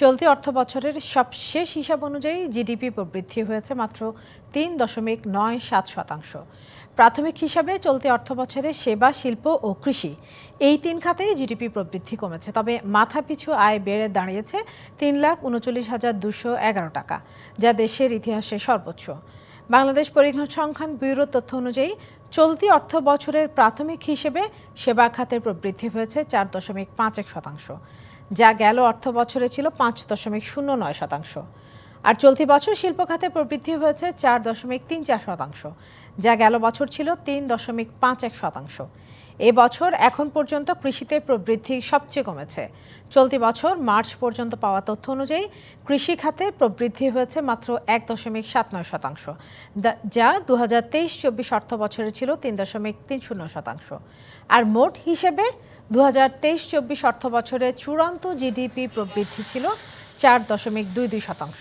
চলতি অর্থ বছরের সবশেষ হিসাব অনুযায়ী জিডিপি প্রবৃদ্ধি হয়েছে মাত্র তিন দশমিক নয় সাত শতাংশ। প্রাথমিক হিসাবে চলতি অর্থ বছরে সেবা, শিল্প ও কৃষি এই তিন খাতেই জিডিপি প্রবৃদ্ধি কমেছে। তবে মাথাপিছু আয় বেড়ে দাঁড়িয়েছে তিন লাখ উনচল্লিশ হাজার দুশো এগারো টাকা, যা দেশের ইতিহাসে সর্বোচ্চ। বাংলাদেশ পরিসংখ্যান ব্যুরোর তথ্য অনুযায়ী চলতি অর্থ বছরের প্রাথমিক হিসেবে সেবা খাতের প্রবৃদ্ধি হয়েছে চার দশমিক পাঁচ এক শতাংশ। যা গেল অর্থ বছরে ছিল পাঁচ দশমিক শূন্য নয় শতাংশ। আর চলতি বছর শিল্প খাতে প্রবৃদ্ধি হয়েছে চার দশমিক তিন চার শতাংশ, যা গেল বছর ছিল তিন দশমিক পাঁচ এক শতাংশ। এ বছর এখন পর্যন্ত কৃষিতে প্রবৃদ্ধি সবচেয়ে কমেছে। চলতি বছর মার্চ পর্যন্ত পাওয়া তথ্য অনুযায়ী কৃষি খাতে প্রবৃদ্ধি হয়েছে মাত্র এক দশমিক সাত নয় শতাংশ যা দু হাজার তেইশ চব্বিশ অর্থ বছরে ছিল তিন দশমিক তিন শূন্য শতাংশ। আর মোট হিসেবে দু হাজার তেইশ চব্বিশ অর্থ বছরে চূড়ান্ত জিডিপি প্রবৃদ্ধি ছিল চার দশমিক দুই দুই শতাংশ।